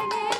ಮಗನೇ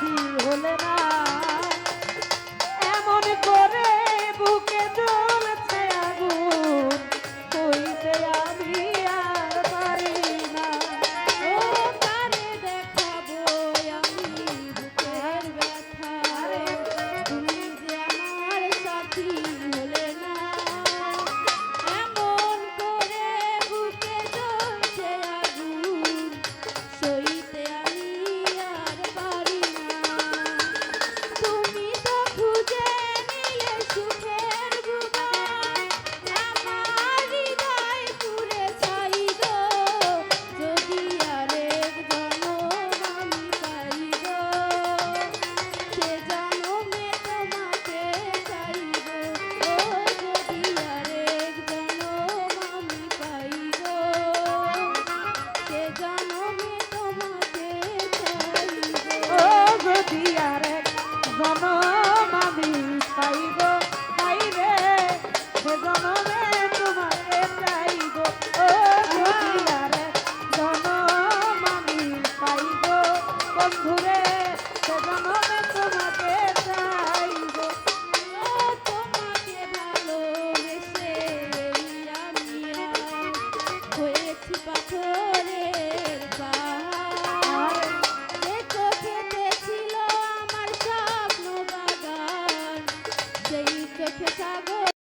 পাখি হলে না। জনম আমি পাইব পাইবে সে জনমে তোমারে চাইব ও জুটিয়ারে জনম আমি পাইব বন্ধুরে সে জনমে আমি হয়েছি পাথর